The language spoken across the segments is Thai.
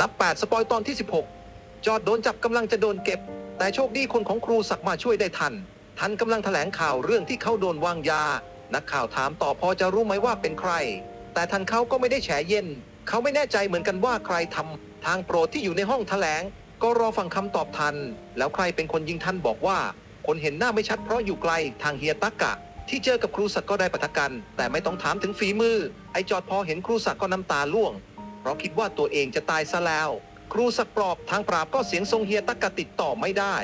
นับ 8 สปอยตอนที่ 16 จอดโดนจับกำลังจะโดนเก็บ แต่โชคดีคนของครูศักมาช่วยได้ทัน ทันกำลังแถลงข่าวเรื่องที่เขาโดนวางยา นักข่าวถามต่อพอจะรู้ไหมว่าเป็นใคร แต่ทันเขาก็ไม่ได้แฉเย็น เขาไม่แน่ใจเหมือนกันว่าใครทำทางโปรดที่อยู่ในห้องแถลง ก็รอฟังคำตอบทัน แล้วใครเป็นคนยิงทันบอกว่า คนเห็นหน้าไม่ชัดเพราะอยู่ไกลทางเฮียตักกะที่เจอกับครูศักก็ได้ปะทะกัน แต่ไม่ต้องถามถึงฝีมือ ไอจอดพอเห็นครูศักก็น้ำตาล่วง ราะคิดว่าตัวเองจะตายซะแล้ว ครูศักปลอบทางปราบก็เสียงทรงเฮียตักะติดต่อไม่ได้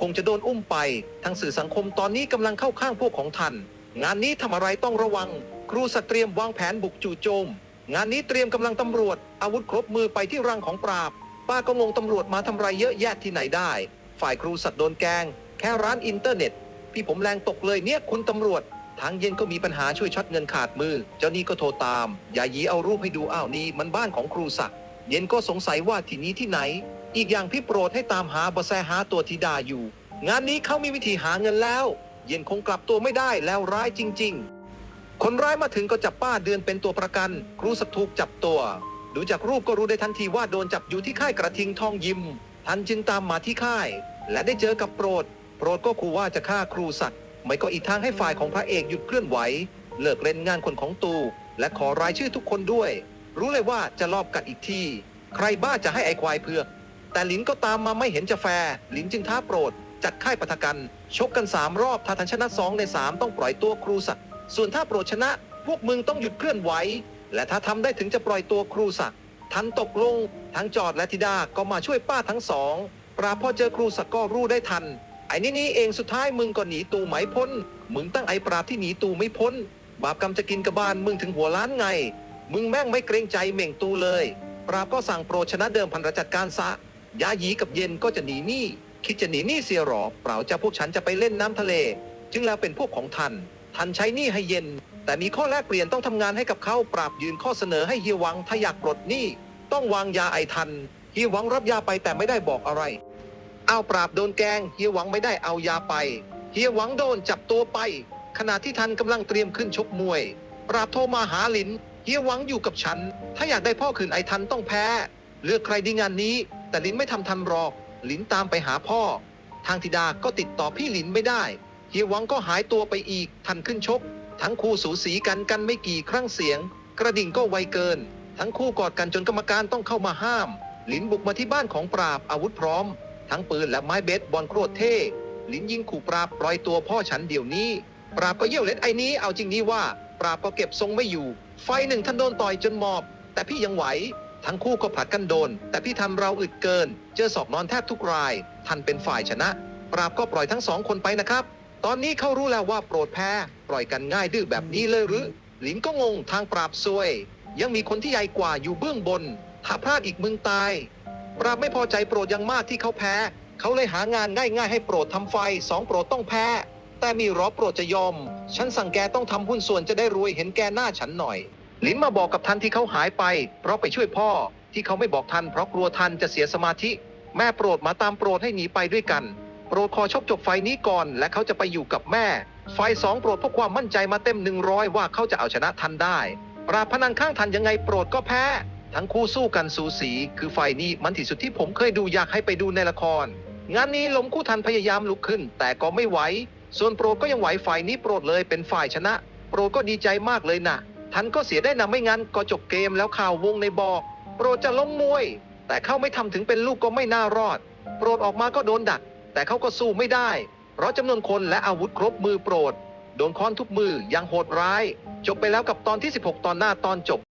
คงจะโดนอุ้มไป ทางสื่อสังคมตอนนี้กำลังเข้าข้างพวกของทันงานนี้ทำอะไรต้องระวัง ครูศักเตรียมวางแผนบุกจู่โจม งานนี้เตรียมกำลังตำรวจ อาวุธครบมือไปที่รังของปราบ ป้าก็งงตำรวจมาทำไรเยอะแยะที่ไหนได้ ฝ่ายครูศักดิ์โดนแกง แค่ร้านอินเทอร์เน็ต พี่ผมแรงตกเลยเนี่ยคุณตำรวจ ทางเย็นก็มีปัญหาช่วยช็อตเงินขาดมือ เจ้านี่ก็โทรตาม อย่ายีเอารูปให้ดูอ้าวนี่มันบ้านของครูศักดิ์เย็นก็สงสัยว่าที่นี้ที่ไหน อีกอย่างพี่โปรดให้ตามหาบาะแสหาตัวธิดาอยู่ งานนี้เขามีวิธีหาเงินแล้ว เย็นคงกลับตัวไม่ได้แล้วร้ายจริง ๆ คนร้ายมาถึงก็จับป้าเดือนเป็นตัวประกัน ครูศักดิ์ถูกจับตัว ดูจากรูปก็รู้ได้ทันทีว่าโดนจับอยู่ที่ค่ายกระทิงทองยิมทันจึงตามมาที่ค่าย และได้เจอกับโปรด โปรดก็ขู่ว่าจะฆ่าครูศักดิ์ ไม่ก็อีกทางให้ฝ่ายของพระเอกหยุดเคลื่อนไหว เลิกเล่นงานคนของตู และขอรายชื่อทุกคนด้วย รู้เลยว่าจะลอบกัดอีกทีใครบ้าจะให้ไอควายเผือก แต่หลินก็ตามมาไม่เห็นจะแฟร์หลินจึงท้าโปรด จัดค่ายปะทะกัน ชกกันสามรอบถ้าทันชนะสองในสามต้องปล่อยตัวครูศักดิ์ส่วนถ้าโปรดชนะ พวกมึงต้องหยุดเคลื่อนไหว และถ้าทำได้ถึงจะปล่อยตัวครูศักดิ์ทันตกลงทั้งจอดและธิดาก็มาช่วยป้าทั้งสองปราบพอเจอครูศักดิ์ก็รู้ได้ทัน อ้นี่นี่เองสุดท้ายมึงก็หนีตูไหมพ้น มึงตั้งไอ้ปราบที่หนีตูไม่พ้น บาปกรรมจะกินกับบ้านมึงถึงหัวล้านไง มึงแม่งไม่เกรงใจเหม่งตูเลย ปราบก็สั่งโปรชนะเดิมพันรจัดการซะยาหยีกับเย็นก็จะหนีหนี้คิดจะหนีหนี้เสียหรอเปล่าจะพวกฉันจะไปเล่นน้ำทะเล จึงแล้วเป็นพวกของทัน ทันใช้หนี้ให้เย็น แต่มีข้อแลกเปลี่ยนต้องทำงานให้กับเขาปราบยืนข้อเสนอให้เฮียหวังถ้าอยากปลดหนี้ต้องวางยาไอทันเฮียหวังรับยาไปแต่ไม่ได้บอกอะไร เอาปราบโดนแกงเฮียหวังไม่ได้เอายาไป เฮียหวังโดนจับตัวไป ขณะที่ทันกำลังเตรียมขึ้นชกมวย ปราบโทรมาหาลินเฮียหวังอยู่กับฉัน ถ้าอยากได้พ่อคืนไอทันต้องแพ้ เลือกใครดีงานนี้ แต่ลินไม่ทำทันหรอก ลินตามไปหาพ่อ ทางธิดาก็ติดต่อพี่ลินไม่ได้ เฮียหวังก็หายตัวไปอีก ทันขึ้นชก ทั้งคู่สูสีกันกันไม่กี่ครั้งเสียง กระดิ่งก็ไวเกิน ทั้งคู่กอดกันจนกรรมการต้องเข้ามาห้าม ลินบุกมาที่บ้านของปราบอาวุธพร้อม ทั้งปืนและไม้เบสบอลโคตเท่ลินยิงขู่ปราบปล่อยตัวพ่อฉันเดี๋ยวนี้ ปราบก็เยี่ยวเล็ดไอ้นี้เอาจริงนี้ว่า ปราบก็เก็บทรงไม่อยู่ ไฟหนึ่งท่านโดนต่อยจนหมอบ แต่พี่ยังไหว ทั้งคู่ก็ผลัดกันโดน แต่พี่ทำเราอึดเกิน เจอศอกนอนแทบทุกราย ทันเป็นฝ่ายชนะ ปราบก็ปล่อยทั้งสองคนไปนะครับ ตอนนี้เขารู้แล้วว่าโปรดแพ้ ปล่อยกันง่ายดื้อแบบนี้เลยหรือหลินก็งงทางปราบซวย ยังมีคนที่ใหญ่กว่าอยู่เบื้องบน ถ้าพลาดอีกมึงตาย ปราบไม่พอใจโปรดยังมากที่เขาแพ้ เขาเลยหางานง่ายๆให้โปรดทำไฟสองโปรดต้องแพ้ แต่มีรอโปรดจะยอม ฉันสั่งแกต้องทำหุ้นส่วนจะได้รวยเห็นแกหน้าฉันหน่อย ลินมาบอกกับทันที่เขาหายไป เพราะไปช่วยพ่อ ที่เขาไม่บอกทันเพราะกลัวทันจะเสียสมาธิ แม่โปรดมาตามโปรดให้หนีไปด้วยกัน โปรดขอชกจบไฟนี้ก่อน และเขาจะไปอยู่กับแม่ ไฟสองโปรดพกความมั่นใจมาเต็มหนึ่งร้อยว่าเขาจะเอาชนะทันได้ปราบพนังข้างทันยังไงโปรดก็แพ้ ทั้งคู่สู้กันสูสี คือไฟนี้มันที่สุดที่ผมเคยดูอยากให้ไปดูในละครงานนี้ลมคู่ทันพยายามลุกขึ้น แต่ก็ไม่ไหว ส่วนโปรก็ยังไหวฝ่ายนี้โปรดเลยเป็นฝ่ายชนะ โปรก็ดีใจมากเลยนะทันก็เสียได้นะไม่งั้นก็จบเกมแล้วข่าววงในบอก โปรจะล้มมวย แต่เขาไม่ทำถึงเป็นลูกก็ไม่น่ารอด โปรดออกมาก็โดนดัก แต่เขาก็สู้ไม่ได้ เพราะจำนวนคนและอาวุธครบมือโปรด โดนค้อนทุกมืออยังโหดร้าย จบไปแล้วกับตอนที่ 16 ตอนหน้าตอนจบ